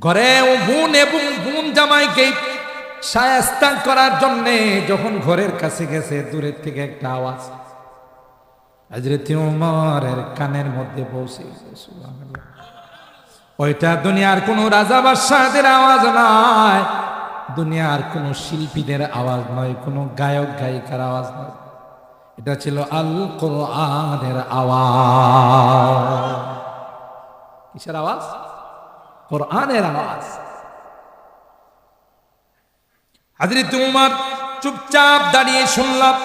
ঘরে বোন এবং বোন জামাইকে সায়স্তা করার জন্য যখন ঘরের কাছে গেছে, দূরের থেকে একটা আওয়াজ। হজরত কানের মধ্যে পৌঁছে ওইটা দুনিয়ার কোনো রাজা বাদশাহদের আওয়াজ নয়, দুনিয়ার কোনো শিল্পীদের আওয়াজ নয়, কোনো গায়ক, গায়িকার আওয়াজ নয়। এটা ছিল আল কোরআনের আওয়াজ। কিসের আওয়াজ? কোরআনের আওয়াজ। হাজরত উমর চুপচাপ দাঁড়িয়ে শুনলাম।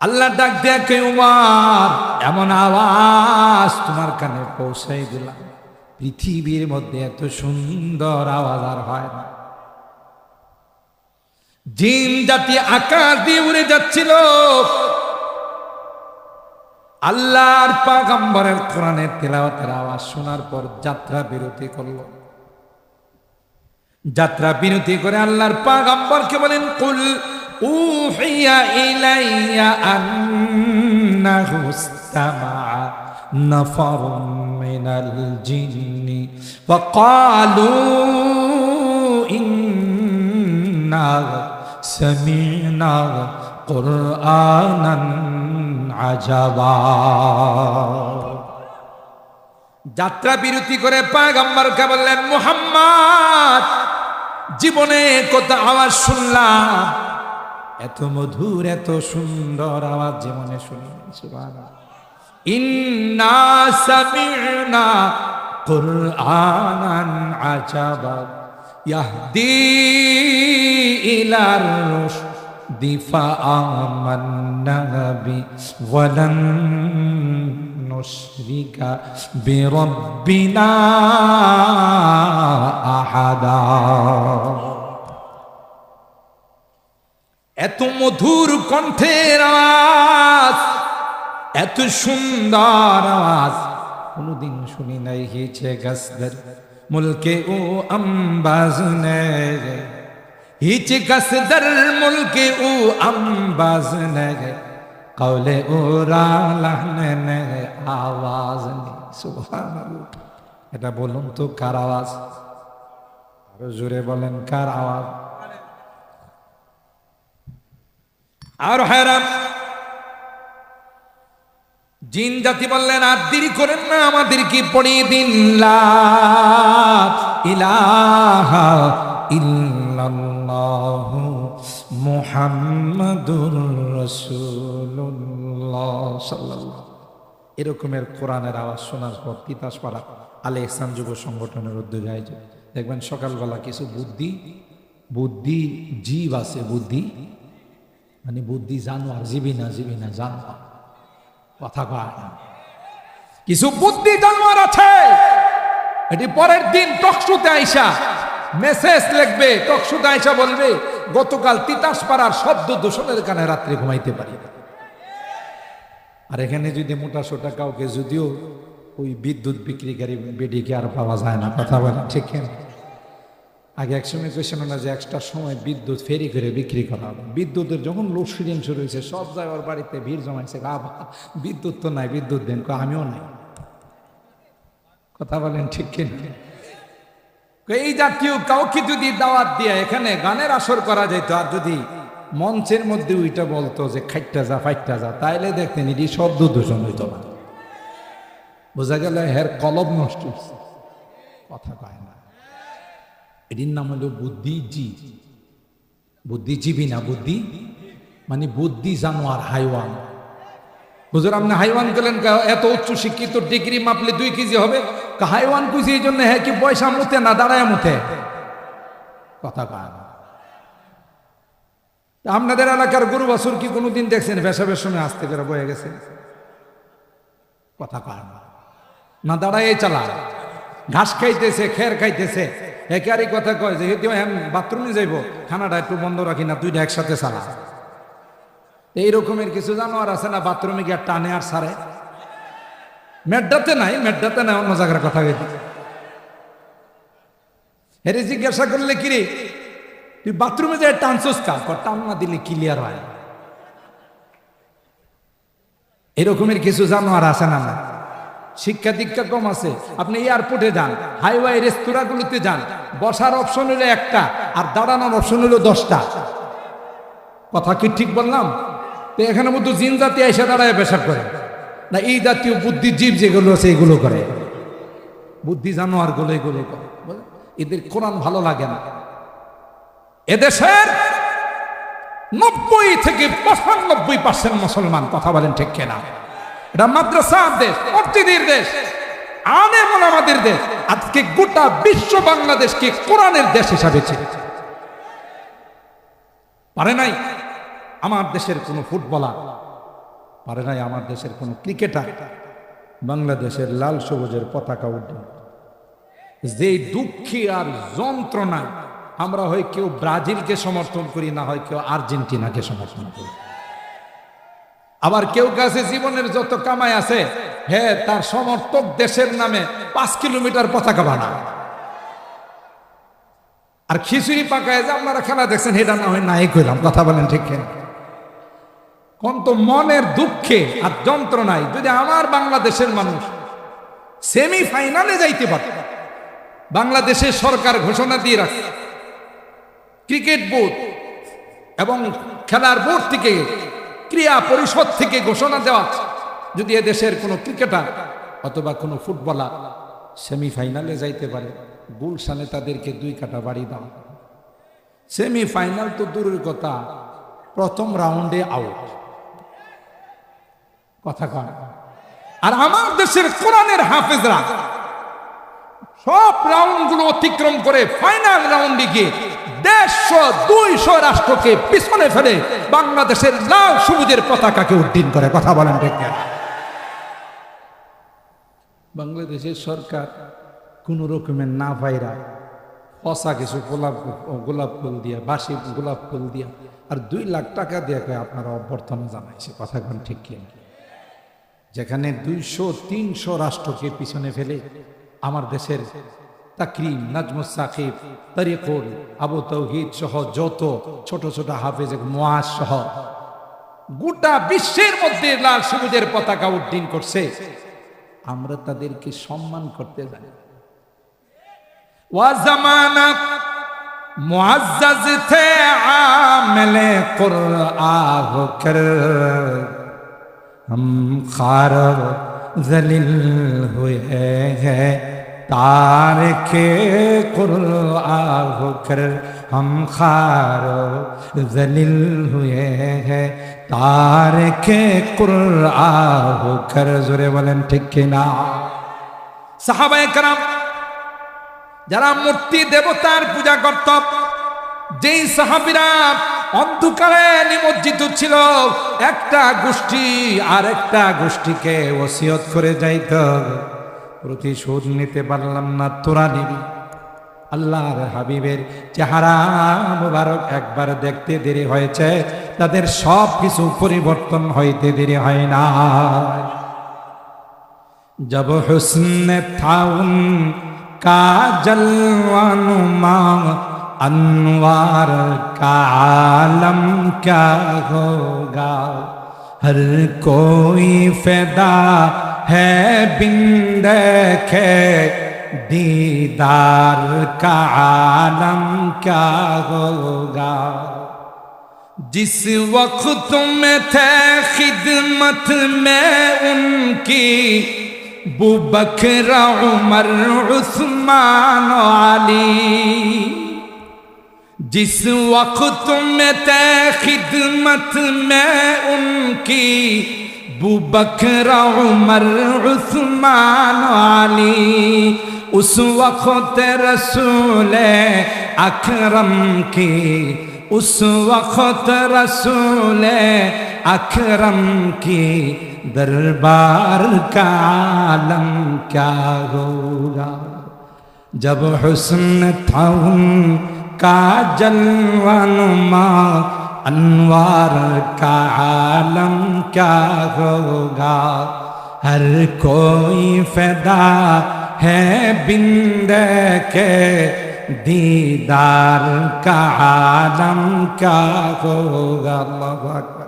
আল্লাহ ডাক দেখে উমার, এমন আওয়াজ তোমার কানে পৌঁছাই দিলাম। পৃথিবীর মধ্যে এত সুন্দর আওয়াজ আর হয় না। জিন জাতি আকাশ দিয়ে উড়ে যাচ্ছিল আল্লাহর পাগম্বরের কোরআনের তেলাওয়াতের আওয়াজ শোনার পর যাত্রা বিরতি করল। যাত্রা বিরতি করে আল্লাহর পাগম্বরকে বলেন, কুল উহিয়া আজাবা যাত্রা বিরতি করে পাগাম্বারকে বললেন, মুহাম্মদ, জীবনে কত আওয়াজ শুনলাম। এত মধুর, এত সুন্দর আওয়াজ জীবনে শুনলাম ইন্না ফাআমান্না বি ওয়ালান نشرك بربنا أحدا এত মধুর কণ্ঠের আওয়াজ এত সুন্দর আওয়াজ কোনদিন শুনি নাই হিচে গসদর মুলকে ও আম্বাজ নে হিচে গসদর মুলকে ও আম্বাজ নে কৌলে ওরা লাহনে আওয়াজ নেই। সুবহানাল্লাহ। এটা বলুন তো, কার আওয়াজ? আরও জোরে বলেন, কার আওয়াজ? আর হায়রান, জিন জাতি বললেন, আর দেরি করেন না, আমাদেরকে পড়িয়ে দিন, লা ইলাহা ইল্লাল্লাহু মুহাম্মাদুর রাসূলুল্লাহ এরকমের কোরআনের আওয়াজ শোনার পর তিতাস পাড়া আলে ইহসান যুব সংগঠনের উদ্যোগে আয়োজন দেখবেন সকালবেলা কিছু বুদ্ধি বুদ্ধি জীব আছে, বুদ্ধি। মানে বুদ্ধি জানোয়ার জীবী না জীবী না জানোয়ার। কথা কয় না। কিছু বুদ্ধি জানোয়ার আছে। এটি পরের দিন টকশুতে আইসা মেসেজ লিখবে টকশুতে আইসা বলবে, গতকাল তিতাস পাড়ার শব্দ দূষণের কানে রাত্রে ঘুমাইতে পারি আর এখানে যদি মোটা সোটা কাউকে যদিও ওই বিদ্যুৎ বিক্রিকারী বেডিকে আর পাওয়া যায় না, কথা বলে ঠিক? আগে এক সময় কেছিল না যে একটা সময় বিদ্যুৎ ফেরি করে বিক্রি করা হবে। বিদ্যুতের যখন লোডশেডিং শুরু হয়েছে, সব জায়গার বাড়িতে, ভিড় জমাইছে আবা বিদ্যুৎ তো নাই, বিদ্যুৎ দেন। আমিও নাই। কথা বলেন, ঠিক কিনা? এই জাতীয় কাউকে যদি দাওয়াত দিয়ে এখানে গানের আসর করা যেত, আর যদি মঞ্চের মধ্যে ওইটা বলতো যে খাইটটা যা, ফাইটটা যা, তাইলে দেখতেন এটি শব্দ দূষণ হইতো না। বোঝা গেল হের কলব নষ্ট হচ্ছে কথা কয় না। এটির নাম হলো বুদ্ধিজী বুদ্ধিজীবী না বুদ্ধি? মানে বুদ্ধি জানোয়ার, হাইওয়ান। বুঝলাম আপনি হাইওয়ান কা- এত উচ্চ শিক্ষিত ডিগ্রি মাপলে দুই কেজি হবে? হাইওয়ান কুচি এই জন্য হ্যাঁ কি পয়সা মুতে না দাঁড়ায় মুতে? কথা কয় না। তা আপনাদের এলাকার গরু বাছুর কি কোনোদিন দেখছেন? পেশাবের সময় আসতে করে বয়ে গেছে। কথা কয় না। দাঁড়ায় চালা ঘাস খাইতেছে, খের খাইতেছে। একারই কথা কয় যে হেঁটে বাথরুমে যাইব, খানাটা একটু বন্ধ রাখি না, দুইটা একসাথে চালা এই রকমের কিছু জানোয়ার আছে না, বাথরুমে গিয়ে টানে আর সারে। মেড্ডাতে নাই মেড্ডাতে নাই, অন্য জায়গার কথা গেছি হেরে জিজ্ঞাসা করলে কিরে, তুই বাথরুমে যায় টানছস কা? টান না দিলে ক্লিয়ার হয়। এরকমের কিছু জানোয়ার আছে না না শিক্ষা দীক্ষা কম আছে, আপনি এয়ারপোর্টে যান হাইওয়ে রেস্তোরাঁগুলোতে যান, বসার অপশন হলো একটা, আর দাঁড়ানোর অপশন হলো দশটা। কথা কি ঠিক বললাম? তো এখানে মধ্যে জিন জাতি এসে দাঁড়ায় পেশাব করে। না, এই জাতীয় বুদ্ধিজীব যেগুলো আছে, এগুলো করে। বুদ্ধি জানোয়ারগুলো এগুলো করে। এদের কোরআন ভালো লাগে না। এদেশের নব্বই থেকে পঁচানব্বই পার্সেন্ট মুসলমান, কথা বলেন ঠিক কেনা? এটা মাদ্রাসার দেশ, মসজিদের দেশ আনে আমাদের দেশ। আজকে গোটা বিশ্ব বাংলাদেশকে কোরআনের দেশ হিসাবে চিনেছে পারে নাই? আমার দেশের কোনো ফুটবলার পারে নাই আমার দেশের কোনো ক্রিকেটার। বাংলাদেশের লাল সবুজের পতাকা উড্ডীন যে দুঃখী আর যন্ত্রণায় আমরা হয় কেউ ব্রাজিলকে সমর্থন করি, না হয় কেউ আর্জেন্টিনাকে সমর্থন করি। আবার কেউ কাছে জীবনের যত কামাই আছে হ্যাঁ তার সমর্থক দেশের নামে পাঁচ কিলোমিটার পতাকা বানায়। আর খিচুড়ি পাকায় যে আপনারা খেলা দেখছেন এটা না হয় নাই কইলাম, কথা বলেন ঠিক কেন কোন তো মনের দুঃখে আর যন্ত্রণায় যদি আমার বাংলাদেশের মানুষ সেমি ফাইনালে যাইতে পারে, বাংলাদেশের সরকার ঘোষণা দিয়ে রাখে, ক্রিকেট বোর্ড এবং খেলার বোর্ড থেকে, ক্রিয়া পরিষদ থেকে ঘোষণা দেওয়া। যদি দেশের কোনো ক্রিকেটার অথবা কোনো ফুটবলার সেমিফাইনালে যাইতে পারে, গুলশানে তাদেরকে দুই কাটা বাড়ি দাও সেমিফাইনাল তো দূরের কথা, প্রথম রাউন্ডে আউট কথা কন আর আমার দেশের কোরআনের হাফেজরা সব রাউন্ডগুলো অতিক্রম করে ফাইনাল রাউন্ডে গিয়ে দেড়শো, দুইশো রাষ্ট্রকে পিছনে ফেলে বাংলাদেশের লাল সবুজের পতাকাকে উড্ডীন করে। কথা বলেন বাংলাদেশের সরকার কোন রকমের না ভাইরা পচা কিছু গোলাপ গোলাপ ফুল দিয়া বাসি গোলাপ ফুল দিয়া আর দুই লাখ টাকা দিয়ে আপনারা অভ্যর্থনা জানাইছে। কথা ঠিক কি? যেখানে দুইশো, তিনশো রাষ্ট্রকে পিছনে ফেলে আমার দেশের তাকরিম নাজমুস সাকিব, তরিকুল, আবু তৌহিদ সহ যত ছোট ছোট হাফেজ মোয়াজ সহ গোটা বিশ্বের মধ্যে লাল সবুজের পতাকা উড্ডীন করছে, আমরা তাদেরকে সম্মান করতে জানি ওয়া জামানা মুআজ্জাজ থে আমেলে কুরআ হোকর خار ذلیل ہوئے ہیں۔ تارک قرآن ہو کر ہم خار ذلیل ہوئے ہیں۔ تارک قرآن ہو کر زور ولن ٹھکنا সাহাবা একরাম যারা মূর্তি پوجا کرتا جی صحابی সাহাবিরা অন্ধকারে নিমজ্জিত ছিল। একটা গোষ্ঠী আর একটা গোষ্ঠীকে ওসিয়ত করে যাইত প্রতিশোধ নিতে পারলাম না তোরা নিবি। আল্লাহর হাবিবের চেহারা মুবারক একবার দেখতে দেরি হয়েছে। তাদের সব কিছু পরিবর্তন হইতে দেরি হয় না। انوار کا عالم کیا ہوگا؟ ہر کوئی فیدا ہے بند دیکھے، دیدار کا عالم کیا ہوگا؟ جس وقت میں تھے خدمت میں ان کی بکر، عمر، عثمان و علی۔ جس وقت میں تے خدمت میں ان کی بکر، عمر، عثمان علی، اس وقت رسول اکرم کی، اس وقت رسول اکرم کی، دربار کا عالم کیا ہوگا؟ جب حسن تھا ان کا جلون ماں انوار کا عالم کیا ہوگا؟ ہر کوئی فدا ہے بند کے، دیدار کا عالم کیا ہوگا؟ اللہ اکبر۔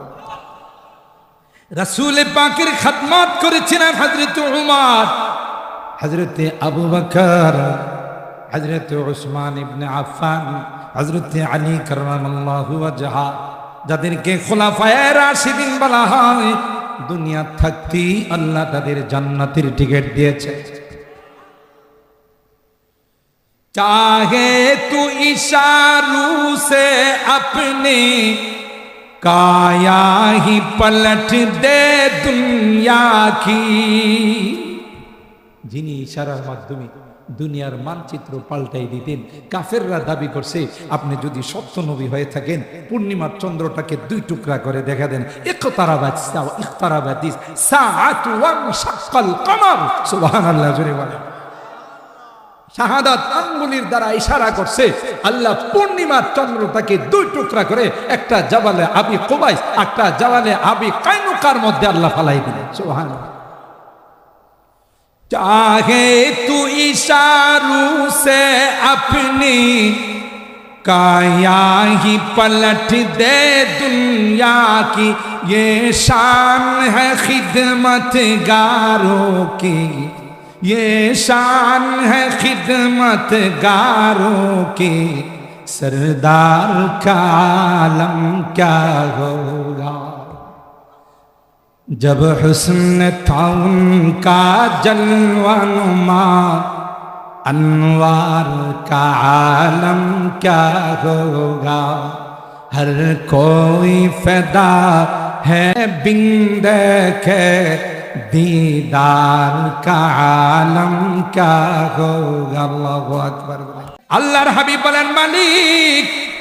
رسول পাকের খাদমাত করেছিলেন হযরত উমর হযরত আবু বকর হযরত উসমান ইবনে আফফান হযরত আলী কাররামাল্লাহু ওয়াজহা যাদেরকে খোলাফায়ে রাশিদিন বলা হয় দুনিয়া থাকতেই আল্লাহ তাদের জান্নাতের টিকিট দিয়েছে चाहे तू इशारों से अपने काया ही पलट दे दुनिया की যিনি ইশারার মাধ্যমে দুনিয়ার মানচিত্র পাল্টাই দিতেন। কাফেররা দাবি করছে, আপনি যদি সত্য নবী হয়ে থাকেন, পূর্ণিমার চন্দ্রটাকে দুই টুকরা করে দেখা দেন। শাহাদাত আঙ্গুলির দ্বারা ইশারা করছে, আল্লাহ পূর্ণিমার চন্দ্রটাকে দুই টুকরা করে, একটা জাবালে আবি কোবাইস একটা জাবালে আবি কাইনুকার মধ্যে আল্লাহ ফালাই দিলেন। چاہے تو اشاروں سے اپنی کایا ہی پلٹ دے دنیا کی، یہ شان ہے خدمت گاروں کی۔ یہ شان ہے خدمت گاروں کی۔ سردار کا عالم کیا ہوگا؟ جب حسن تھا ان کا جلوہ نما انوار کا عالم کیا ہوگا؟ ہر کوئی فیدا ہے بند کے دیدار کا عالم کیا ہوگا؟ اللہ حبیب بلن ملک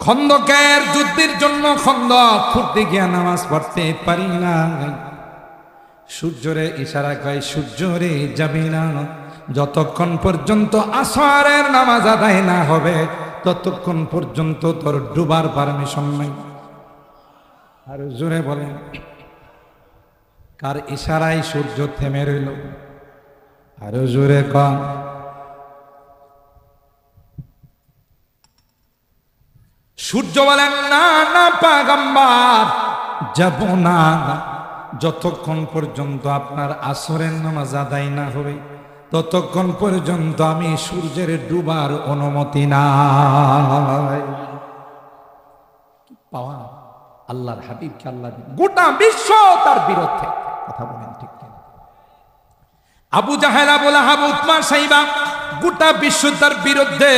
খন্দকের যুদ্ধের জন্য খন্দক ফুটতে গিয়া নামাজ পড়তে পারি না। সূর্যরে ইশারা কয়, সূর্যরে যাবি না। যতক্ষণ পর্যন্ত আসরের নামাজ আদায় না হবে, ততক্ষণ পর্যন্ত তোর ডুবার পারমিশন নাই। আর জোরে বলেন, কার ইশারায় সূর্য থেমে রইল? আরও জোরে কম সূর্য বলেন না না পাগাম্বার। যাব না। যতক্ষণ পর্যন্ত আপনার আসরের নামাজ আদায় না হবে, ততক্ষণ পর্যন্ত আমি সূর্যের ডুবার অনুমতি নাই। পাওয়া আল্লাহর হাবিবকে আল্লাহ গোটা বিশ্ব তার বিরুদ্ধে কথা বলেন ঠিক আবু জাহেলা বলে হাবু উৎমা সাইবা গোটা বিশ্ব তার বিরুদ্ধে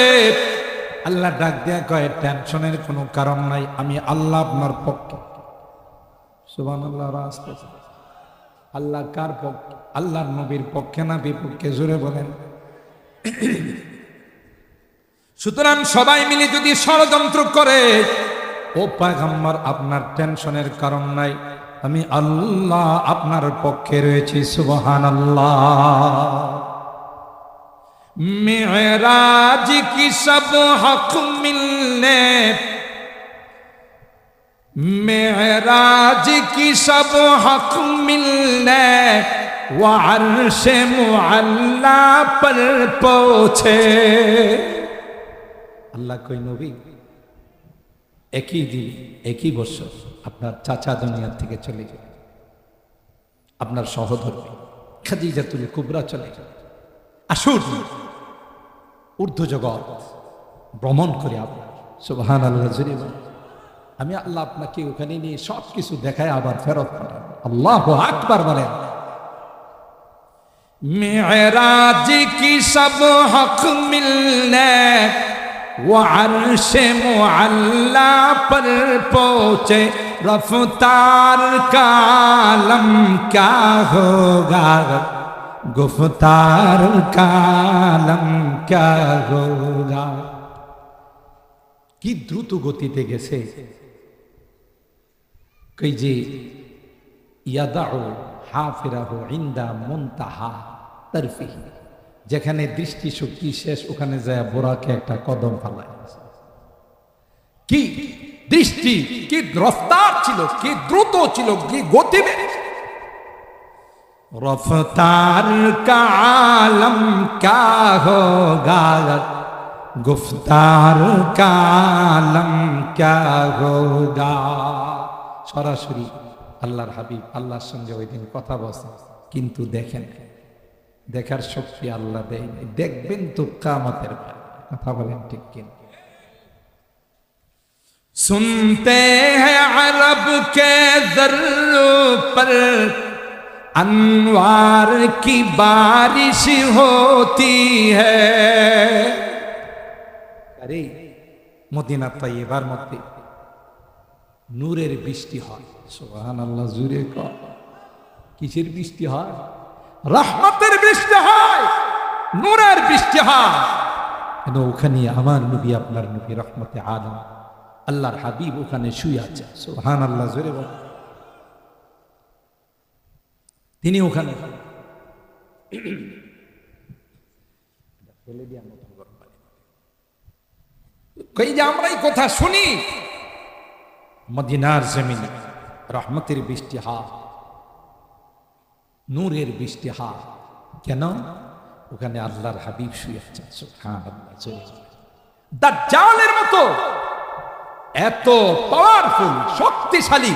আল্লাহ ডাক দেয়া কয় টেনশনের কোনো কারণ নাই, আমি আল্লাহ আপনার পক্ষে। সুবান আল্লাহ রাস্তা আল্লাহ কার পক্ষে? আল্লাহর নবীর পক্ষে না বিপক্ষে? জুড়ে বলেন। সুতরাং সবাই মিলে যদি ষড়যন্ত্র করে, ও পায়গাম্বার, আপনার টেনশনের কারণ নাই, আমি আল্লাহ আপনার পক্ষে রয়েছি। সুবহান আল্লাহ मेराज की सब हक मिलने मेराज की सब हक मिलने वो अर्श मुअल्ला पर पहुंचे আল্লাহ কই নবী একই দিন একই বছর আপনার চাচা দুনিয়ার থেকে চলে যায় আপনার সহধর্মী খাদিজাতুল কুবরা চলে যায় আসুন ঊর্ধ্ব জগৎ ভ্রমণ করে আপনার সুবহান আল্লাহ জুড়ে বলেন। আমি আল্লাহ আপনাকে ওখানে নিয়ে সব কিছু দেখায় আবার ফেরত পাঠান আল্লাহ আকবার বলেন मेराज की सब हक मिलने वो अर्श मुअल्ला पर पहुंचे रफ्तार का आलम क्या होगा गुफ्तार का आलम क्या होगा কি দ্রুত গতিতে গেছে কই যে ইয়াদাউ হাফিরাহু ইন্দা মুনতাহা তারফিহি যেখানে দৃষ্টি শক্তি শেষ ওখানে যায় বোরাকে একটা কদম ফালায় কি দৃষ্টি কি রফতার ছিল কি দ্রুত ছিল কি গতি رفتار کا عالم کیا ہوگا গুফতার কালাম ক্যাগোগা সরাসরি আল্লাহর হাবিব আল্লাহর সঙ্গে ওই দিন কথা বসে কিন্তু দেখেন, দেখার শক্তি আল্লাহ দেয়নি দেখবেন তো কামাতের কথা বলেন ঠিক কিনা? সুনতে হ্যাঁ আরব কে জর পর अनवार की बारिश होती है আরে মদিনা তাইয়েবার মধ্যে নূরের বৃষ্টি হয় সোহান আল্লাহ জুড়ে কর কিসের বৃষ্টি হয় রহমতের বৃষ্টি হয় নূরের বৃষ্টি হয় কেন ওখানে আমার নবী আপনার নবী রহমতে আলম আল্লাহর হাবিব ওখানে শুয়ে আছে সোহান আল্লাহ জুড়ে বল তিনি ওখানে। এই যে আমরা এই কথা শুনি? মদিনার জমিনে রহমতের বৃষ্টি হা নূরের বৃষ্টি হা কেন? ওখানে আল্লাহর হাবিব শুয়ে আছেন মতো এত পাওয়ারফুল শক্তিশালী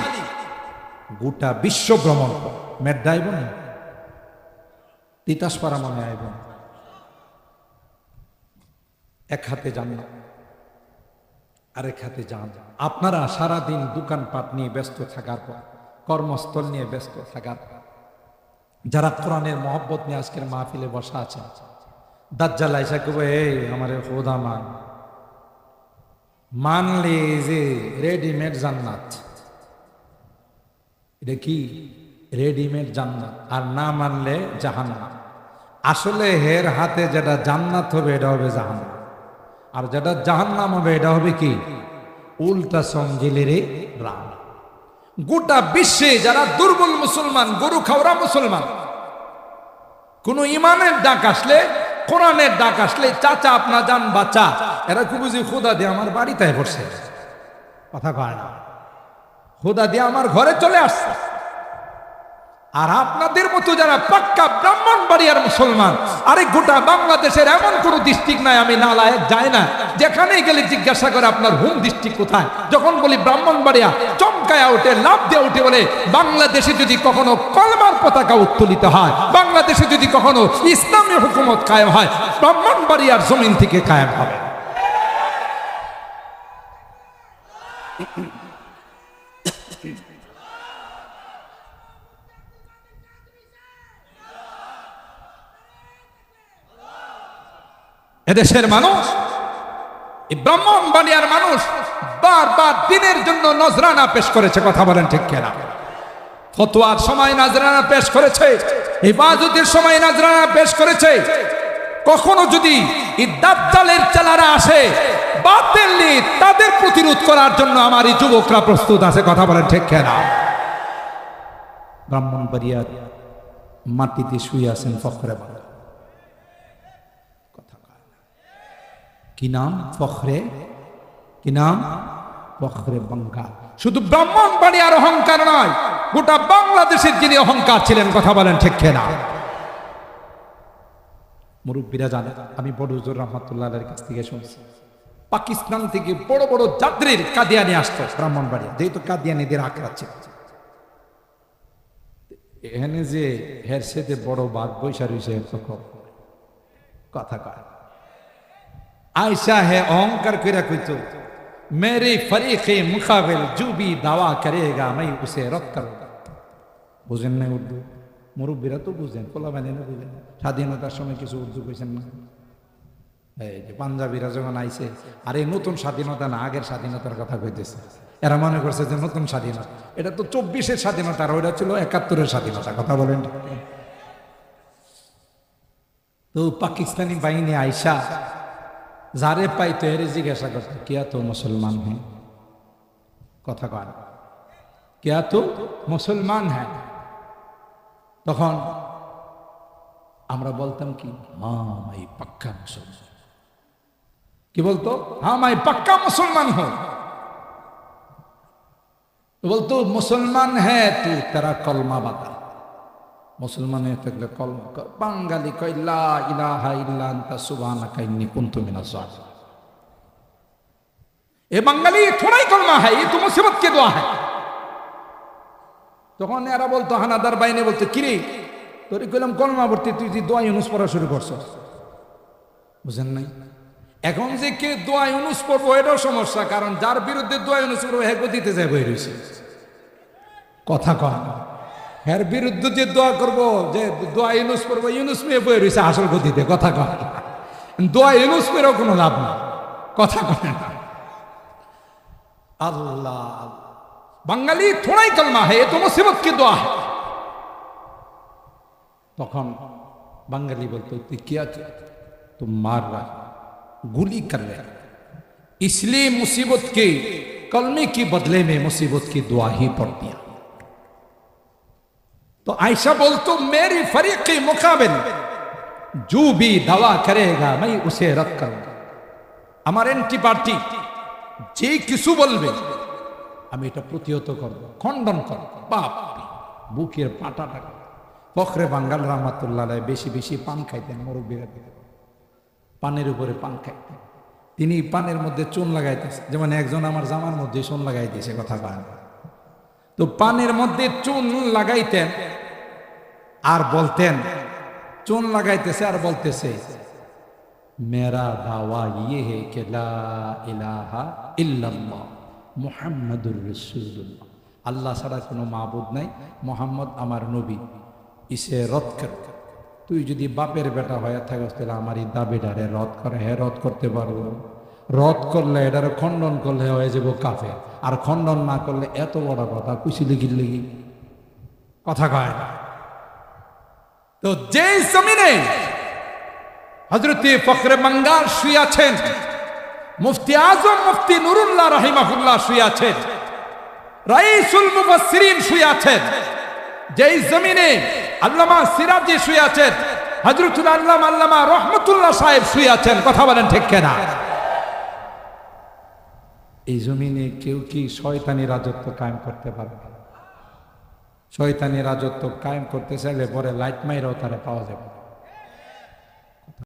গোটা বিশ্ব ভ্রমণ মেট দাইব না? তিতাস পারা মনে আইব এক হাতে জান্নাত আরেক হাতে যান আপনারা সারাদিন দোকানপাট নিয়ে ব্যস্ত থাকার পর, কর্মস্থল নিয়ে ব্যস্ত থাকার পর, যারা কোরআনের মহব্বত নিয়ে আজকের মাহফিলে বসা আছে দাজ্জাল আইসা কবে এই, আমার খোদা মান। মানলে যে রেডিমেড জান্নাত, এটা কি? রেডিমেড জান্নাত, আর না মানলে জাহান্নাম। আসলে হের হাতে যেটা জান্নাত হবে, এটা হবে জাহান্নাম। আর যেটা জাহান্নাম হবে, এটা হবে কি? উল্টা সঞ্জিলের রাম। গোটা বিশ্বে যারা দুর্বল মুসলমান, গরু খাওয়া মুসলমান, কোন ইমানের ডাক আসলে, কোরআনের ডাক আসলে, চাচা, আপনা যান, বাচ্চা, এরা বুঝি খোদা দিয়ে আমার বাড়িতে পড়ছে কথা কয় না। খোদা দিয়ে আমার ঘরে চলে আসছে। আর আপনাদের মতো যারা পাক্কা ব্রাহ্মণ বাড়িয়ার মুসলমান, আরে গোটা বাংলাদেশের এমন কোন ডিস্ট্রিক্ট নাই, আমি না লায়ক যাই না। যেখানেই গেলে জিজ্ঞাসা করে, আপনার হোম ডিস্ট্রিক্ট কোথায়? যখন বলি ব্রাহ্মণ বাড়িয়া চমকায়া উঠে লাভ দিয়ে উঠে বলে, বাংলাদেশে যদি কখনো কলমার পতাকা উত্তোলিত হয়, বাংলাদেশে যদি কখনো ইসলামী হুকুমত কায়েম হয়, ব্রাহ্মণ বাড়িয়ার জমিন থেকে কায়েম হবে। এদেশের মানুষ, এই ব্রাহ্মণ বানিয়ার মানুষ বারবার দিনের জন্য নজরানা পেশ করেছে, কথা বলেন ঠিক কেনা? ফতোয়ার সময় নাজরানা পেশ করেছে, ইবাদতের সময় নাজরানা পেশ করেছে। কখনো যদি দাজ্জালের চালারা আসে, বাতিল তাদের প্রতিরোধ করার জন্য আমার এই যুবকরা প্রস্তুত আছে, কথা বলেন ঠিক কেনা? ব্রাহ্মণ বাড়িয়ার মাটিতে শুয়ে আছেন ফখরে বাংলা কথা কয় না। কি নাম? ফখরে। কি নাম? ফখরে বাঙ্গাল। শুধু ব্রাহ্মণ বাড়ি আর অহংকার নয়, গোটা বাংলাদেশের যিনি অহংকার ছিলেন, কথা বলেন ঠিক না মুরব্বীরা জানে, আমি বড় হুজুর রহমতুল্লাহ কাছ থেকে শুনছি। পাকিস্তান থেকে বড় বড় যাত্রীর কাদিয়ানি আসতো ব্রাহ্মণ বাড়িয়া যেহেতু কাদিয়ানিদের আঁকড়া ছিল এখানে যে হের সেতে বড় বাঘ বৈশা রয়েছে। কথা কয়। আয়সা হে অহংকার কইরা কইতো, মেরে ফরিকে মুকাবিল জুবি দাওয়া করেগা, মাই উসে রদ করুগা বুঝেন না উর্দু? মুরব্বীরা তো বুঝেন পোলা বানি না বুঝেন। স্বাধীনতার সময় কিছু উর্দু কইছেন না? এই যে পাঞ্জাবিরা যখন আইছে, আর এই নতুন স্বাধীনতা না, আগের স্বাধীনতার কথা কইতেছে। এরা মনে করছে যে নতুন স্বাধীনতা। এটা তো চব্বিশের স্বাধীনতা, আর ওইটা ছিল একাত্তরের স্বাধীনতা, কথা বলেন তো পাকিস্তানি বাহিনী আইসা যারে পাইতো এর জিজ্ঞাসা করতো কিয়া তো মুসলমান হ্যাঁ কথা কয়। কিয়া তো মুসলমান হ্যাঁ তখন আমরা বলতাম কি হ্যাঁ এই পাক্কা মুসলমান। কি বলতো? হ্যাঁ মাই পাক্কা মুসলমান হো। বলতো, মুসলমান হ্যাঁ তু তেরা কলমা বাতা মুসলমানের হয়ে থাকলে কলম বাঙালি কইলা ইলাহা ইল্লা আন্তা সুবহানাকা, ইন্নী কুনতু মিনাজ জালিমিন। এ বাঙ্গালি থোড়াই কলমা হয়, এ তো মুসিবত কে দোয়া হয়। তখন এরা বলতো, হানাদার বাইনে বলতো কিরে তোর কইলাম কলমা ভর্তি, তুই যে দোয়া ইউনুস পড়া শুরু করছ। বুঝেন নাই? এখন যে কে দোয়া ইউনুস পড়ব, এটাও সমস্যা, কারণ যার বিরুদ্ধে দোয়া ইউনুস পড়ব হ্যাঁ গতিতে যায় বই রয়েছে। কথা কয় خیر برد کرو دعاس کرو یونس میں اللہ بنگالی تھوڑا ہی کلنا ہے یہ تو مصیبت کی دعا ہے تو بنگالی بولتے گولی کر لیا اس لیے مصیبت کے کلمے کے بدلے میں مصیبت کی دعا ہی پڑتی তো আয়সা বলতো মেরি ফরিকে মুখাবেন জু বি দাওয়া করেগা মাই উসে রদ কর আমার এন্টি পার্টি যে কিছু বলবে আমি এটা প্রতিহত করব খণ্ডন কর বাপ বুকের পাটাটা ফখরে বাঙ্গাল রহমাতুল্লাহ বেশি বেশি পান খাইতেন মুরব্বীরা পানের উপরে পান খাইতেন তিনি পানের মধ্যে চুন লাগাইতেছে যেমন একজন আমার জামার মধ্যে চুন লাগাই দিয়েছে কথা পান তো পানের মধ্যে চুন লাগাইতেন আর বলতেন, চুন লাগাইতেছে আর বলতেছে, মেরা দাওয়া ইয়ে হে কেলা ইলাহা ইল্লাল্লাহ, মুহাম্মাদুর রাসূলুল্লাহ। আল্লাহ ছাড়া কোনো মাহবুদ নাই, মোহাম্মদ আমার নবী। ইসে রদ কর। তুই যদি বাপের বেটা হয়ে থাকস, তাহলে আমার এই দাবিটারে রদ করে। হে, রদ করতে পারব। রদ করলে এটার খণ্ডন করলে হয়ে যাব কাফে আর খণ্ডন না করলে এত বড় কথা কুচি লিগির লিগি কথা কয় না। তো যে জমিনে হজরতে ফখরে বাঙ্গাল শুয়ে আছেন, মুফতি আজম, মুফতি নুরুল্লাহ রহিমাহুল্লাহ শুয়ে আছেন, রাইসুল মুফাসসিরিন শুয়ে আছেন, যেই জমিনে আল্লামা সিরাজি শুয়ে আছেন হজরতুল আল্লাম আল্লামা রহমতুল্লাহ সাহেব শুয়ে আছেন, কথা বলেন ঠিক কেনা? এই জমিনে কেউ কি শয়তানি রাজত্ব কায়েম করতে পারবে? শয়তানি রাজত্ব কায়েম করতে চাইলে পরে লাইট মাইরাও তারা পাওয়া যাবে।